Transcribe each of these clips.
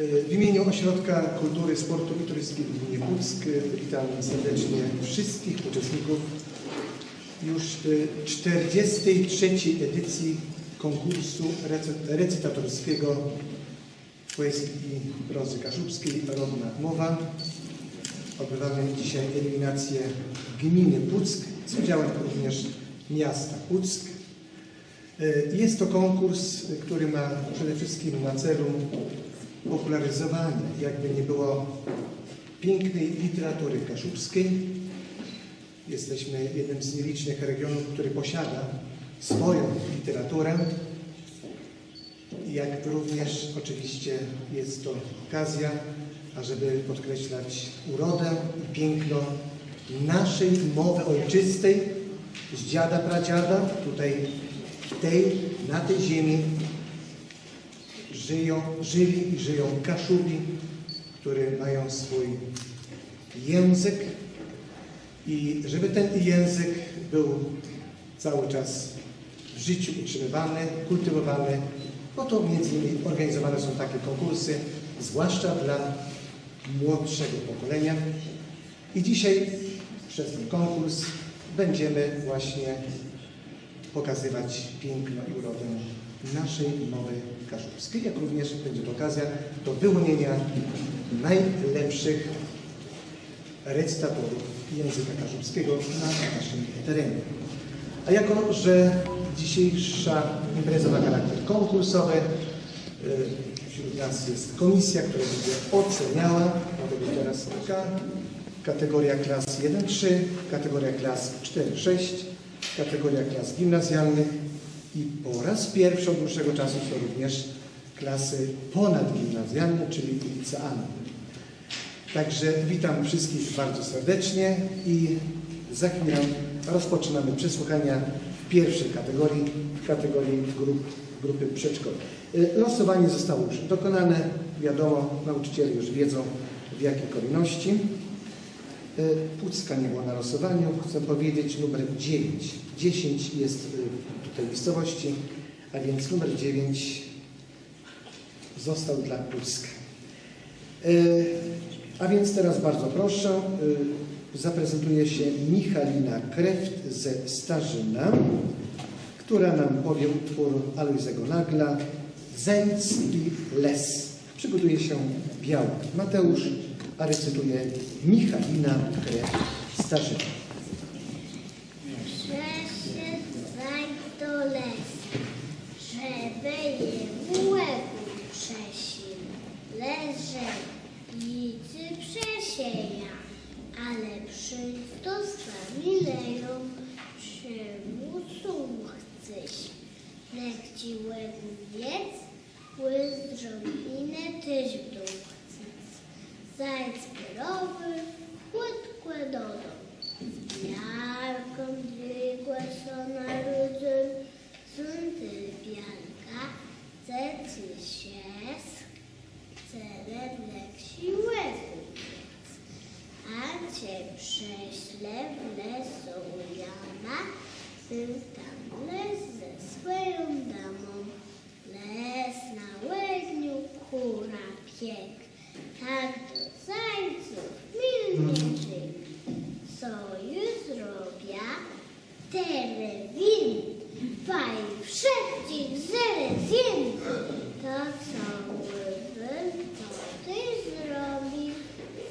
E, W imieniu Ośrodka Kultury, Sportu i Turystyki w Gminie Puck e, witam serdecznie wszystkich uczestników już e, 43. edycji konkursu recy- recytatorskiego poezji i prozy kaszubskiej Rodna Mowa. Odbywamy dzisiaj eliminację gminy Puck z udziałem również miasta Puck. E, Jest to konkurs, który ma przede wszystkim na celu popularyzowanie, jakby nie było, pięknej literatury kaszubskiej. Jesteśmy jednym z nielicznych regionów, który posiada swoją literaturę. Jak również oczywiście jest to okazja, ażeby podkreślać urodę i piękno naszej mowy ojczystej z dziada pradziada. Tutaj w tej, na tej ziemi żyją, żyli i żyją Kaszubi, które mają swój język i żeby ten język był cały czas w życiu utrzymywany, kultywowany, po to między innymi organizowane są takie konkursy, zwłaszcza dla młodszego pokolenia. I dzisiaj przez ten konkurs będziemy właśnie pokazywać piękno i urodę naszej mowy kaszubskiej, jak również będzie to okazja do wyłonienia najlepszych recytatorów języka kaszubskiego na naszym terenie. A jako, że dzisiejsza impreza ma charakter konkursowy, y, wśród nas jest komisja, która będzie oceniała, teraz taka kategoria klas 1-3, kategoria klas 4-6, kategoria klas gimnazjalnych i po raz pierwszy od dłuższego czasu są również klasy ponadgimnazjalne, czyli licealne. Także witam wszystkich bardzo serdecznie i za chwilę rozpoczynamy przesłuchania w pierwszej kategorii, w kategorii grup, grupy przedszkoli. Y, Losowanie zostało już dokonane, wiadomo, nauczyciele już wiedzą w jakiej kolejności. Y, Pucka nie było na losowaniu, chcę powiedzieć numer 9. 10 jest y, tutaj miejscowości, a więc numer 9 został dla Pucka. Y, A więc teraz bardzo proszę, y, zaprezentuje się Michalina Kreft ze Starzyna, która nam powie utwór Alojzego Nagla Zęc i Les. Przygotuje się Biały Mateusz, a recytuje Michalina Kreft Starzyna. Przeszedł zaś do lesu, żeby jemu łeku przesił. Leże licy przesieja, ale przyjdź do stawileją, przymusu chcesz. Niech ci łeku wiedz, łyzdrąbinę tyś w dół chcesz. Zajc pyrowy, chłodkłe dodą. Miarką dźwigła się na ludzem, sądy pianka, cecy się, cele dla siłeku. A cię prześlę w lesu Jana, był tam les ze swoją damą. Les na łegniu kura piek, tak do zajców milnie żył. Co już zrobię? Telewin, faj wszędzie zerezin. To cały bym, to ty zrobił.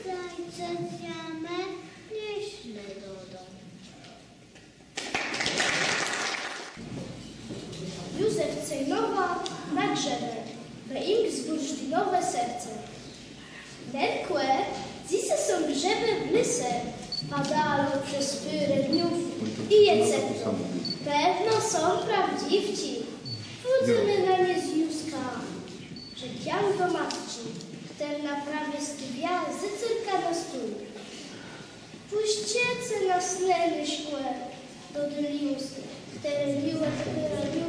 Zajce zjamę, nieźle dodą. Cejnowa na grzebę, we im zbursztynowe serce. Nerkłe, zise są grzeby w lyse, padało przez pyrę dniów i jecepto. Pewno są prawdziwci, wódzimy na nie z Józka. Rzekiam do matki, ten naprawie stywia z cyrka na stół. Puściece na sneny szkłe, do dylius, które miłe tyraniów tęsknili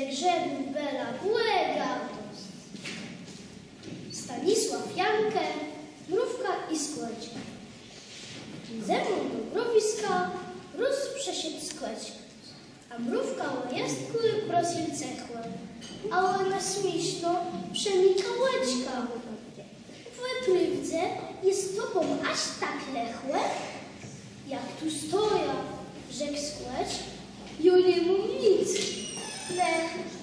Gdzie grzebu bela błegadost. Stanisław Jankę, mrówka i skłeczka. Ze mną do mrowiska rósł przesiedł skłeczka. A mrówka o jest kury prosil cechłe, a ona śmieszno przemika łeczka. W wyprywdze jest tobą aż tak lechłe, jak tu stoja, rzekł skłecz, i o nie mów nic. Le,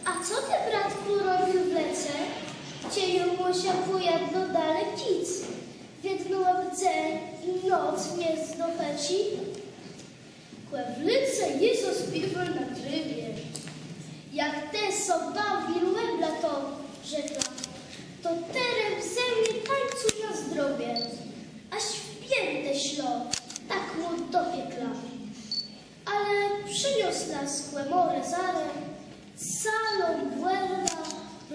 a co ty, bratku, robił w lece? Cieją mosia pojadno dale kic. W jedną łebce i noc nie zdopeci, Kłewlice Jezus piwol na trybie. Jak te sobawi łebla to rzekła, to terem ze mnie tańcu na zdrowie, aż w piętę ślo, tak mu dopiekla. Ale przyniosła skłemore zare, salą błęda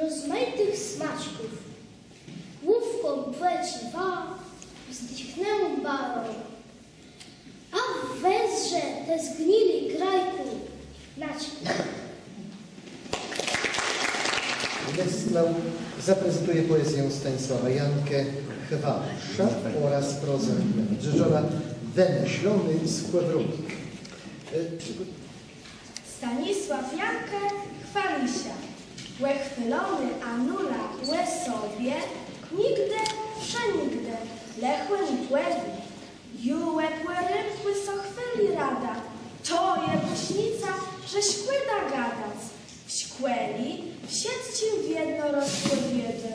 rozmaitych smaczków. Główką płeci wa, wzdychnę barą. A wezrze te zgnili grajku naćpie. Westlaw zaprezentuje poezję Stanisława Jankę Chwałsza oraz prozę Drzyżona Wymyślony skłewrunik. E, Jankę chwali się. Łechwylony Anula łe sobie, nigdy, przenigdy, lechłe ni płewi. Jułe płerypły so chwyli rada, to je buśnica, że szkłyda gadac. W szkłeli wsiedźcie w jedno rozpływiedy,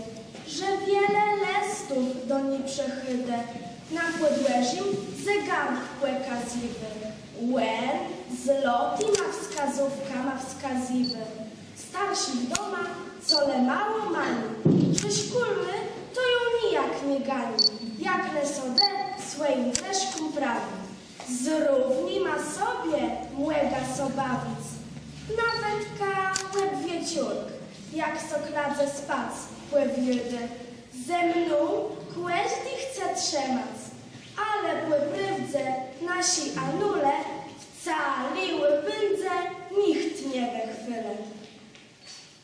że wiele lestów do niej przechydę. Na płedłeżim zegarek płekaziwy. Łen z loti ma wskazówka, ma wskaziwy. Starsi doma, co le mało mani. Że szkulmy, to ją nijak nie gani. Jak le sode, swoim leszkum prawi. Zrówni ma sobie młega sobawic. Nawet ka łeb wieciurk, jak sokladze spac, płewiedy. Ze mną kłeźdi chce trzemać, ale płyprywdze nasi anule wcaliły pędze nikt nie we chwilę.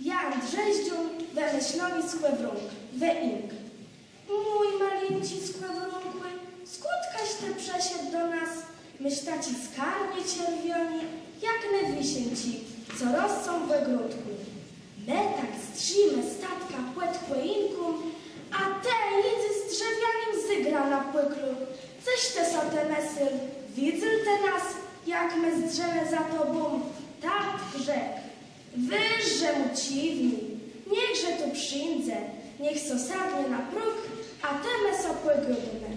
Jan Drzeździun wymyśloni skłewrunk, we ink. Mój maleńci skłewrunkły, skutkaś ty przesiedł do nas, myślaci skarnie czerwioni, jak ne wisięci, co rosną we grudku. My tak strzymy statka płetkłe inkum, a te nicy z drzewianym zygra na płyklu. Coś te so te mesy, widzę te nas, jak my zdrzemy za tobą, tak rzekł. Wyżże mu ciwni, niechże tu przyjdzie, niech so sadnie na próg, a teme so płygudne.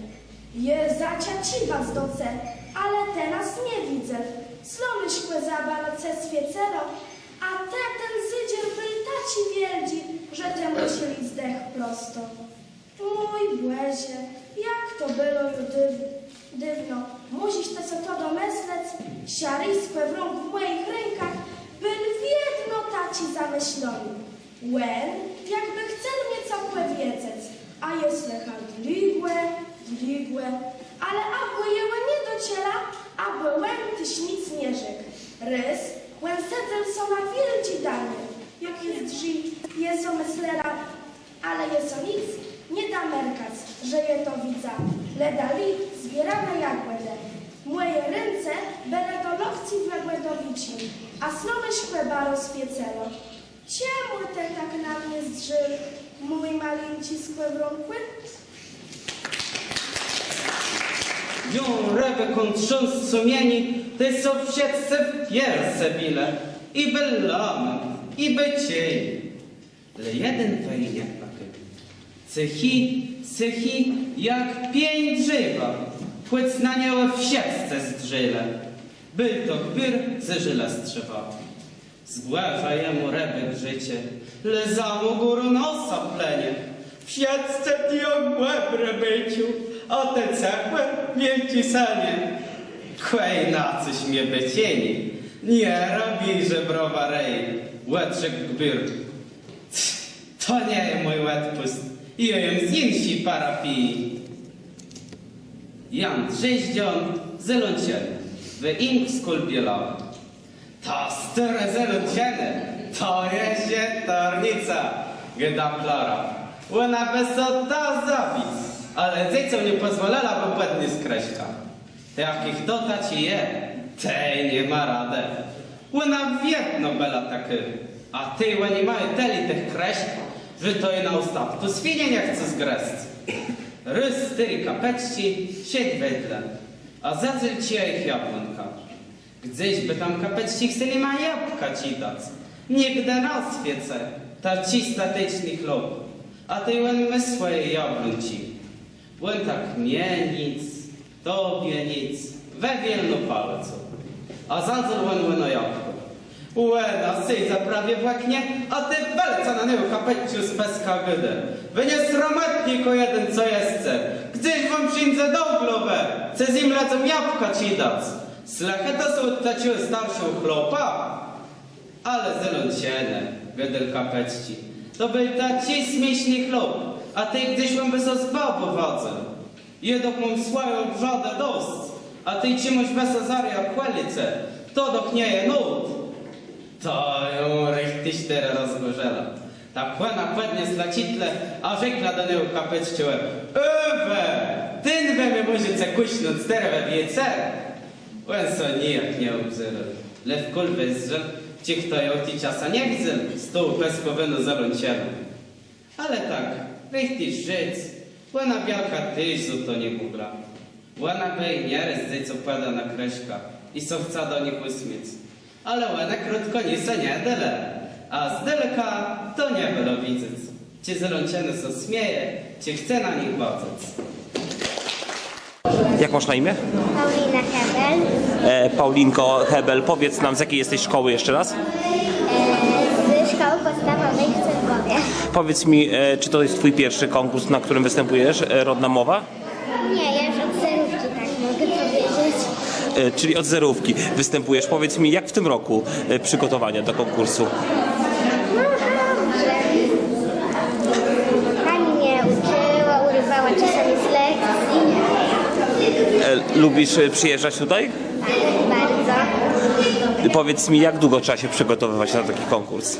Je zaciaciwa z doce, ale te nas nie widzę. Slomy szkłe zabaloce świecero, a te ten zydzier byli taci wieldi, że te musieli zdech prosto. Mój błezie, to było ju musisz te co to domyslec, siary i skłewrąg w moich rękach, byli w jedno taci zamyśloni. Łen, jakby chcel mnie całe wiedzieć, a jest lecha dligłe, dligłe, ale aby jełe nie dociela, aby łen tyś nic nie rzekł. Rys, łen sedzel są na wielci danie, jak jest drzwi, jest o myslera, ale jest o nic, nie da merkać, że je to widza. Leda li, zbierane jagłedę. Moje ręce bele do lokcji w jagłedowici, a slony szkłeba rozpiecelo. Czemu te tak na mnie zżył, mój maleńci skłewronkły? Ją rebe kontrząs sumieni, ty so wsiedce w pierse bile, i by lamy, i by cień. Le jeden wejdzie. Cychi, cychi, jak pień drzewa, płyc na nią w siedce zdrzyle. Był to chwyr ze żyla strzewa. Zgłęża jemu rebek życie, le za mu gór nosa plenie. W siatce ti ogłębre byciu, a te cechłe wielki sanie. Kwej na coś mnie bycieni, nie robi że browarej. Łetrzek gbyr. To nie jest mój łetpust. I ja jem z insi parafii. Jan Trzeździon, zelącieny. W ink skulbielawy. Ta stare zelącieny, to jest jetarnica. Geda Klara. Ona wysota zabić. Ale zejcą nie pozwolała, bo błędnie skreśla. Jakich dota ci je, tej nie ma radę. Ona wiedno bela taky. A ty nie mają teli tych kreśl, że to je na ostatku świnie nie chce zgresć. Rys tyri kapeczci, siedź wedle, a zacyl ci ich jabłonka. Gdzieś by tam kapeczci chcieli ma jabłka ci dać. Nigdy na świece, ta ci statyczny chlop, a ty łem my swoje jabłonci. Łem tak mnie nic, tobie nic, we wielno palcu. A zacyl łem łem jabłko. Łena, syj zaprawie w oknie, a ty belca na niego kapeciu z peska gydę. Wy nie jeden co jestce. Gdzieś wam przyjdzie doblowe, co z im lecą jabłka ci dać. Są taciu starszą chlopa. Ale zeląciene, gydel kapeci. To był taci śmieszny chlop, a ty gdzieś wam by so zbał powadzę. Jedok mam swoją wrzadę dost, a ty czemuś bez zaria chwalice. To doknieje nut. To ją richtig teraz rozgorzela. Ta płena płednie slacitle, a rzekla do niego kapeczciłem. Ewe, tyn we mnie może kuśnąć sterwe wiece. Łen so nijak nie obzyry. Lew kulwy zrzel, ci kto ją ti czasa nie widzę, z tą peskoweno zalącielu. Ale tak, richtig żyć. Łena białka tyś to nie bubla. Łena bej nieres, co pada na kreśka i so chca do nich usmieć. Ale łena krótko nie se nie dele, a z daleka to nie było widzieć. Ci zaląciany so śmieje, ci chce na nich bawić. Jak masz na imię? Paulina Hebel E, Paulinko Hebel, powiedz nam z jakiej jesteś szkoły jeszcze raz? e, z szkoły podstawowej w Cerbowie. Powiedz mi, e, czy to jest twój pierwszy konkurs, na którym występujesz, e, Rodna Mowa? Nie, ja już od zerówki tak mogę powiedzieć. E, czyli od zerówki występujesz. Powiedz mi, jak w tym roku e, przygotowania do konkursu? E, lubisz e, przyjeżdżać tutaj? Bardzo. E, Powiedz mi, jak długo trzeba się przygotowywać na taki konkurs?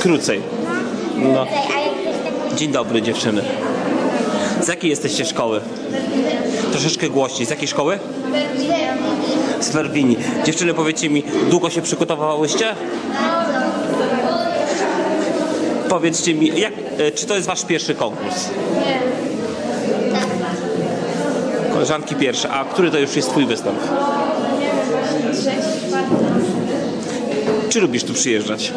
Krócej. no, Dzień dobry dziewczyny. Z jakiej jesteście szkoły? Troszeczkę głośniej. Z jakiej szkoły? Z Werbini. Dziewczyny, powiedzcie mi, długo się przygotowałyście? Powiedzcie mi, jak, e, czy to jest wasz pierwszy konkurs? Koleżanki pierwsze, a który to już jest twój występ? Czy lubisz tu przyjeżdżać?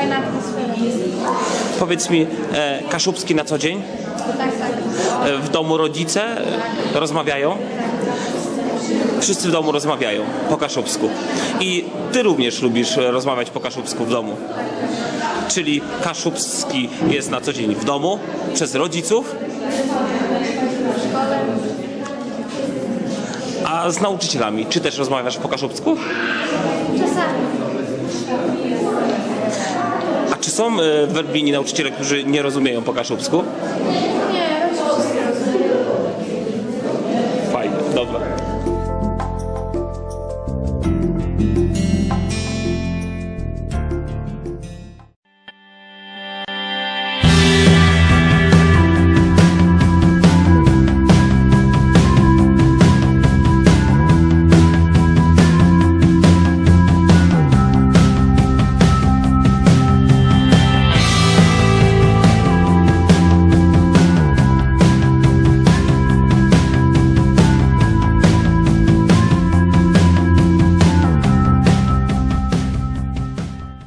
Fajna atmosfera. Powiedz mi, e, Kaszubski na co dzień? Tak, tak. E, w domu rodzice e, rozmawiają? Wszyscy w domu rozmawiają po kaszubsku. I ty również lubisz e, rozmawiać po kaszubsku w domu. Czyli kaszubski jest na co dzień w domu, przez rodziców, a z nauczycielami. Czy też rozmawiasz po kaszubsku? Czasami. Czy są e, w Werbini nauczyciele, którzy nie rozumieją po kaszubsku? Nie, wszyscy rozumieją. Fajnie, dobra.